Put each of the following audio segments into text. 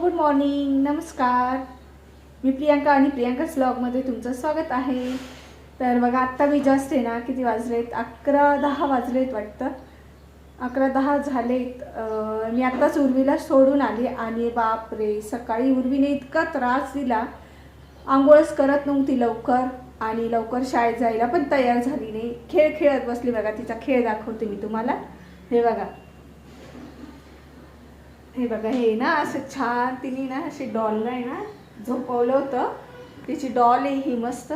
Good morning नमस्कार. मी प्रियांका आणि प्रियांकाच ब्लॉगमध्ये तुमचं स्वागत आहे. तर बघा आत्ता मी जस्ट आहे ना किती वाजलेत? अकरा दहा वाजलेत वाटतं. अकरा दहा झालेत. मी आत्ताच उर्वीला सोडून आले आणि बापरे सकाळी उर्वीने इतका त्रास दिला. आंघोळच करत नव्हती लवकर आणि लवकर शाळेत जायला पण तयार झाली नाही. खेळ खेळत बसली बघा तिचा खेळ दाखवते मी तुम्हाला. हे बघा. हे बघा हे ना असं छान तिने ना अशी डॉलला आहे ना झोपवलं होतं. तिची डॉल आहे ही मस्त.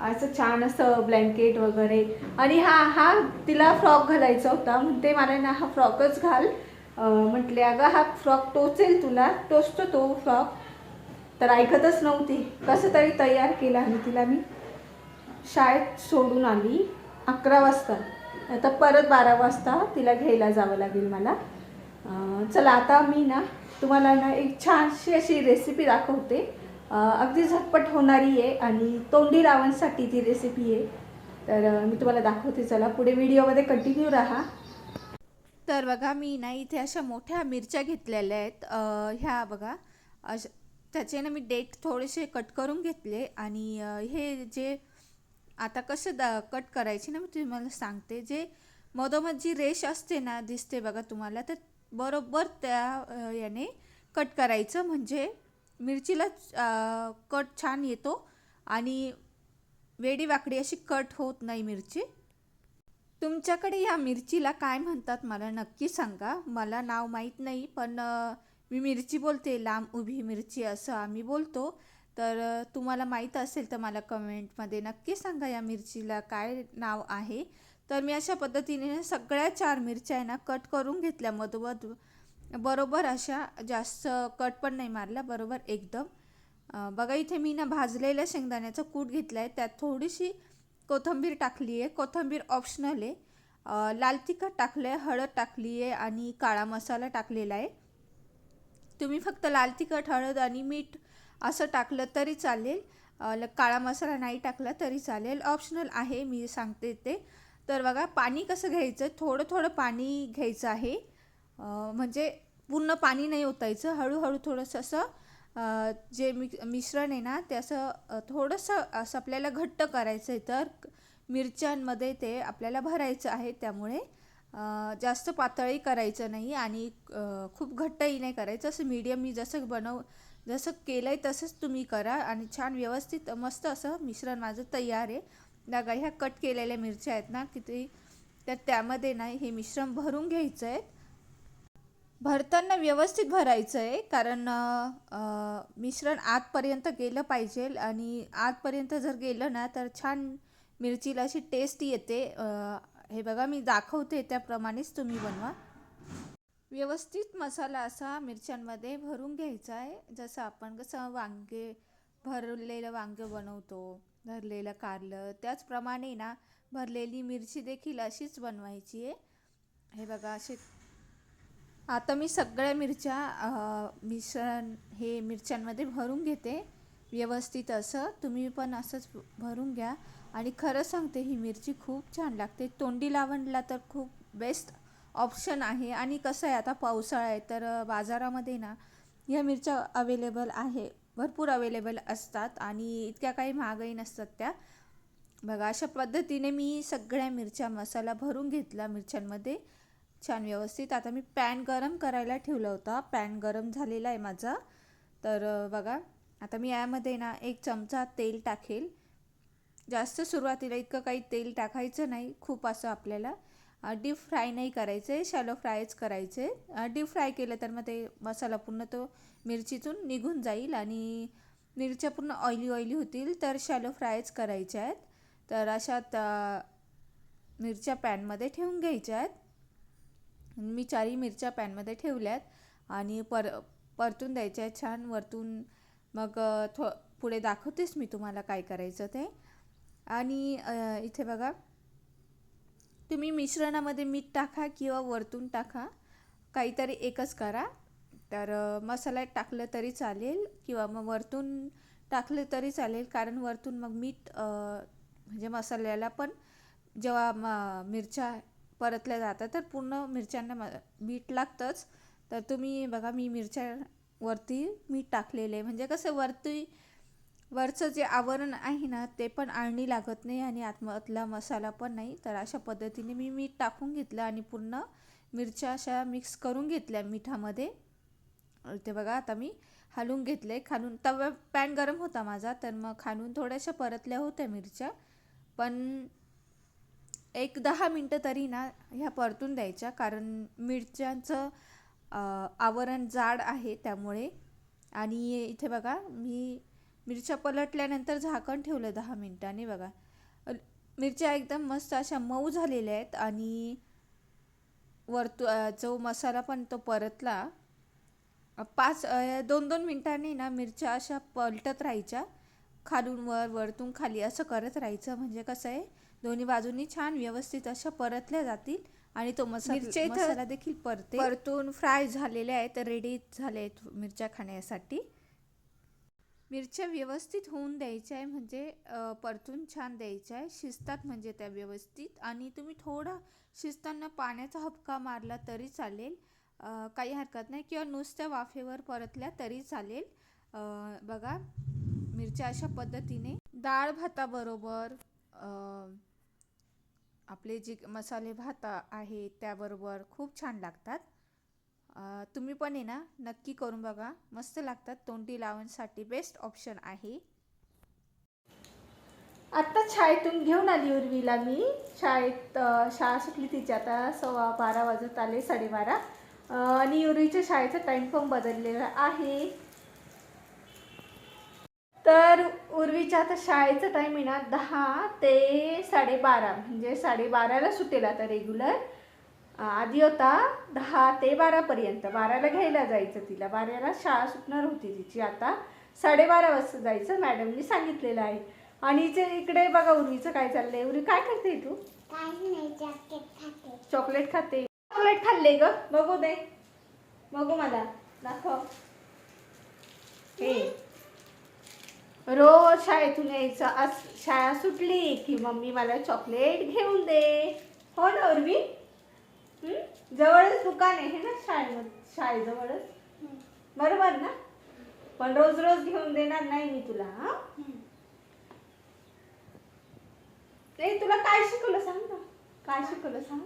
असं छान असं ब्लँकेट वगैरे. आणि हा हा तिला फ्रॉक घालायचा होता. म्हणते मला ना हा फ्रॉकच घाल. म्हटले अगं हा फ्रॉक टोचेल तुला. टोचतो तो फ्रॉक तर ऐकतच नव्हती. कसं तरी तयार केलं आणि तिला मी शाळेत सोडून आली अकरा वाजता. आता परत बारा वाजता तिला घ्यायला जावं लागेल मला. चला आता मी ना तुम्हाला ना एक छानशी अशी रेसिपी दाखवते. अगदी झटपट होणारी आहे आणि तोंडी लावणसाठी ती रेसिपी आहे. तर मी तुम्हाला दाखवते चला पुढे व्हिडिओमध्ये कंटिन्यू राहा. तर बघा मी ना इथे अशा मोठ्या मिरच्या घेतलेल्या आहेत. ह्या बघा अशा त्याचे ना मी डेट थोडेसे कट करून घेतले आणि हे जे आता कसं दा कट करायची ना मी तुम्हाला सांगते. जे मधोमध जी रेष असते ना दिसते बघा तुम्हाला तर बरोबर त्या याने कट करायचं. म्हणजे मिरचीला कट छान येतो आणि वेडी वाकडी अशी कट होत नाही मिरची. तुमच्याकडे या मिरचीला काय म्हणतात मला नक्की सांगा. मला नाव माहीत नाही पण मी मिरची बोलते. लांब उभी मिरची असं आम्ही बोलतो. तर तुम्हाला माहीत असेल तर मला कमेंटमध्ये नक्की सांगा या मिरचीला काय नाव आहे. तर मी अशा पद्धतीने सगळ्या चार मिरच्या आहे ना कट करून घेतल्या मधोमध. बरोबर अशा जास्त कट पण नाही मारल्या बरोबर एकदम. बघा इथे मी ना भाजलेल्या शेंगदाण्याचा कूट घेतला आहे त्यात थोडीशी कोथिंबीर टाकली आहे. कोथिंबीर ऑप्शनल आहे. लाल तिखट टाकलं आहे हळद टाकली आहे आणि काळा मसाला टाकलेला आहे. तुम्ही फक्त लाल तिखट हळद आणि मीठ असं टाकलं तरी चालेल. ल- काळा मसाला नाही टाकला तरी चालेल. ऑप्शनल आहे मी सांगते ते. तर बघा पाणी कसं घ्यायचं? थोडं थोडं पाणी घ्यायचं आहे. म्हणजे पूर्ण पाणी नाही ओतायचं. हळूहळू थोडंसं असं जे मि मिश्रण आहे ना ते असं थोडंसं असं आपल्याला घट्ट करायचं आहे तर मिरच्यांमध्ये ते आपल्याला भरायचं आहे. त्यामुळे जास्त पातळही करायचं नाही आणि खूप घट्टही नाही करायचं. असं मीडियम मी जसं बनव जसं केलं आहे तसंच तुम्ही करा आणि छान व्यवस्थित मस्त असं मिश्रण माझं तयार आहे. बघा ह्या कट केलेल्या मिरच्या आहेत ना किती तर त्यामध्ये ना हे मिश्रण भरून घ्यायचं आहे भरताना व्यवस्थित भरायचं आहे कारण मिश्रण आतपर्यंत गेलं पाहिजे आणि आतपर्यंत जर गेलं ना तर छान मिरचीला अशी टेस्ट येते. हे बघा मी दाखवते त्याप्रमाणेच तुम्ही बनवा. व्यवस्थित मसाला असा मिरच्यांमध्ये भरून घ्यायचा आहे जसं आपण कसं वांगे भरलेलं वांगे बनवतो भरलेलं कारलं. त्याचप्रमाणे ना भरलेली मिरची देखील अशीच बनवायची आहे. हे बघा असे आता मी सगळ्या मिरच्या मिश्रण हे मिरच्यांमध्ये भरून घेते. व्यवस्थित असं. तुम्ही पण असंच भरून घ्या. आणि खरं सांगते ही मिरची खूप छान लागते. तोंडी लावणला तर खूप बेस्ट ऑप्शन आहे. आणि कसं आहे आता पावसाळा आहे तर बाजारामध्ये ना ह्या मिरच्या अवेलेबल आहे. भरपूर अवेलेबल असतात आणि इतक्या काही महागही नसतात त्या. बघा अशा पद्धतीने मी सगळ्या मिरच्या मसाला भरून घेतला मिरच्यांमध्ये. छान व्यवस्थित. आता मी पॅन गरम करायला ठेवला होता. पॅन गरम झालेला आहे माझा. तर बघा आता मी यामध्ये ना एक चमचा तेल टाकेल. जास्त सुरुवातीला इतकं काही तेल टाकायचं नाही. खूप असं आपल्याला डीप फ्राय नाही करायचं आहे शॅलो फ्रायच करायचं. आहे डीप फ्राय केलं तर मग ते मसाला पूर्ण तो मिरचीतून निघून जाईल आणि मिरच्या पूर्ण ऑइली ऑइली होतील तर शॅलो फ्रायच करायच्या आहेत. तर अशा मिरच्या पॅनमध्ये ठेवून घ्यायच्या आहेत. मी चारही मिरच्या पॅनमध्ये ठेवल्यात आणि पर परतून द्यायच्या आहेत छान वरतून. मग थो पुढे दाखवतेच मी तुम्हाला काय करायचं ते. आणि इथे बघा तुम्ही मिश्रणामध्ये मीठ टाका किंवा वरतून टाका. काहीतरी एकच करा. तर मसाला टाकलं तरी चालेल किंवा मग वरतून टाकलं तरी चालेल. कारण वरतून मग मीठ म्हणजे मसाल्याला पण जेव्हा म मिरच्या परतल्या जातात तर पूर्ण मिरच्यांना म मीठ लागतंच. तर तुम्ही बघा मी मिरच्या वरती मीठ टाकलेले म्हणजे कसं वरती वरचं जे आवरण आहे ना ते पण आळणी लागत नाही आणि आतमधला मसाला पण नाही. तर अशा पद्धतीने मी मीठ टाकून घेतलं आणि पूर्ण मिरच्या अशा मिक्स करून घेतल्या मिठामध्ये. ते बघा आता मी हलवून घेतले खालून तवा पॅन गरम होता माझा तर मग खालून थोड्याशा परतल्या होत्या मिरच्या. पण एक दहा मिनटं तरी ना ह्या परतून द्यायच्या कारण मिरच्यांचं आवरण जाड आहे त्यामुळे. आणि इथे बघा मी मिरच्या पलटल्यानंतर झाकण ठेवलं दहा मिनटांनी बघा. मिरच्या एकदम मस्त अशा मऊ झालेल्या आहेत आणि वरतू जो मसाला पण तो परतला पाच दोन दोन मिनटांनी ना मिरच्या अशा पलटत राहायच्या. खालून वर वरतून खाली असं करत राहायचं. म्हणजे कसं आहे दोन्ही बाजूनी छान व्यवस्थित अशा परतल्या जातील आणि तो मसाला मसाला देखील परते. परतून फ्राय झालेल्या आहेत रेडी झाले आहेत मिरच्या खाण्यासाठी. मिरच्या व्यवस्थित होऊन द्यायच्या आहे म्हणजे परतून छान द्यायच्या आहे शिजतात म्हणजे त्या व्यवस्थित. आणि तुम्ही थोडा शिजताना पाण्याचा हपका मारला तरी चालेल. काही हरकत नाही. किंवा नुसत्या वाफेवर परतल्या तरी चालेल. बघा मिरच्या अशा पद्धतीने. डाळ भाताबरोबर आपले जे मसाले भात आहे त्याबरोबर खूप छान लागतात. तुम्ही पण आहे ना नक्की करून बघा. मस्त लागतात तोंडी लावण्यासाठी. बेस्ट ऑप्शन आहे. आत्ता शाळेतून घेऊन आली उर्वीला मी. शाळेत शाळा सुटली तिची. आता सव्वा बारा वाजत आले साडेबारा. आणि उर्वीच्या शाळेचा टाईम पण बदललेला आहे. तर उर्वीच्या आता शाळेचा टाईम आहे ना दहा ते साडेबारा. म्हणजे साडेबाराला सुटेल आता रेग्युलर आधी होता दहा ते बारापर्यंत बाराला घ्यायला जायचं तिला. बाराला शाळा सुटणार होती तिची. आता साडेबारा वाजता जायचं. मॅडमनी सांगितलेलं आहे. आणि इथे इकडे बघा उर्वीचं काय चाललंय. उर्वी काय करते तू? चॉकलेट खाते. चॉकलेट खाल्ले ग. बघू दे. बघू मला. दाखव. हे. रोज शाळेतून यायचं. आज शाळा सुटली की मम्मी मला चॉकलेट घेऊन दे. हो ना उर्वी? जवळच दुकान आहे ना शाळेमध्ये शाळेजवळच? बरोबर ना? पण रोज रोज घेऊन देणार नाही मी तुला हा? नाही तुला काय शिकवलं सांग ना? काय शिकवलं सांग?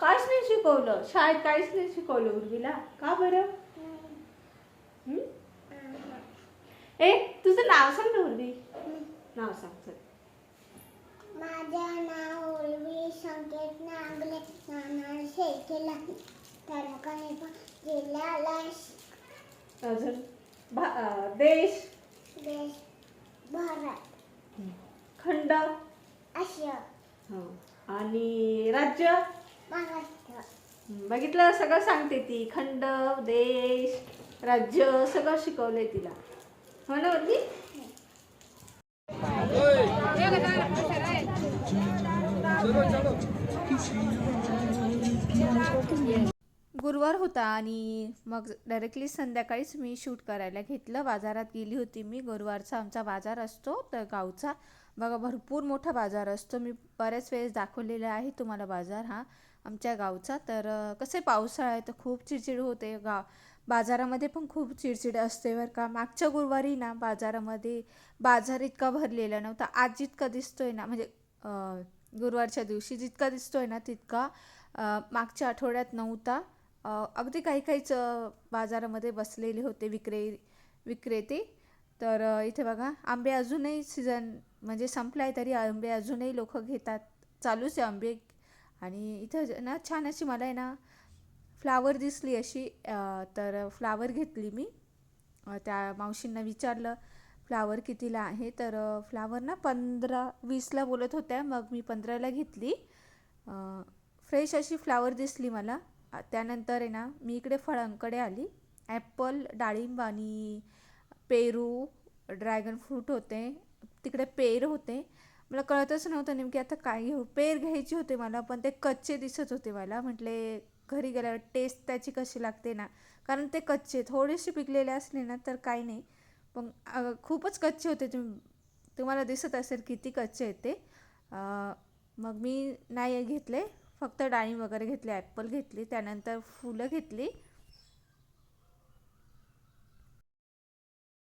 काहीच नाही. शिकवलं. शाळेत काहीच नाही शिकवलं उर्वीला. का बरं? हं? ए तुझं नाव सांग ना उर्वी. नाव सांग माझं नाव अजून भा देश. देश भारत. खंड. आशिया. हं. आणि राज्य? महाराष्ट्र. हं, बघितलं सगळं सांगते ती. खंड देश राज्य सगळं शिकवलंय तिला. हो ना गुरुवार होता आणि मग डायरेक्टली संध्याकाळीच मी शूट करायला घेतलं. बाजारात गेली होती मी. गुरुवारचा आमचा बाजार असतो तर गावचा. बघा भरपूर मोठा बाजार असतो. मी बऱ्याच वेळेस दाखवलेला आहे तुम्हाला बाजार हा आमच्या गावचा. तर कसे कसं आहे पावसाळा आहे तर खूप चिडचिड होते. गाव बाजारामध्ये पण खूप चिडचिड असते बरं का. मागच्या गुरुवारी ना बाजारामध्ये बाजार इतका भरलेला नव्हता. आज जितका दिसतोय ना म्हणजे गुरुवारच्या दिवशी जितका दिसतोय ना तितका मागच्या आठवड्यात नव्हता. अगदी काही काहीच बाजारामध्ये बसलेले होते विक्रे विक्रेते. तर इथे बघा आंबे अजूनही सीझन म्हणजे संपलाय तरी आंबे अजूनही लोक घेतात. चालूच आहे आंबे. आणि इथं ना छान अशी मला आहे ना फ्लावर दिसली अशी. तर फ्लावर घेतली मी. त्या मावशींना विचारलं फ्लावर कितीला आहे? तर फ्लावर ना पंधरा वीसला बोलत होत्या. मग मी पंधराला घेतली. फ्रेश अशी फ्लावर दिसली मला. त्यानंतर आहे ना मी इकडे फळांकडे आली. ॲपल डाळिंब आणि पेरू ड्रॅगन फ्रूट होते. तिकडे पेर होते. मला कळतच नव्हतं नेमकी आता काय घेऊ. पेर घ्यायची होते मला पण ते कच्चे दिसत होते मला. म्हटले घरी गेल्यावर टेस्ट त्याची कशी लागते ना? कारण ते कच्चे थोडेसे पिकलेले असले ना तर काही नाही. पण खूपच कच्चे होते. तुम तुम्हाला दिसत असेल किती कच्चे आहेत ते. मग मी नाही घेतले. फक्त डाळिंब वगैरे घेतले ॲपल घेतली त्यानंतर फुलं घेतली.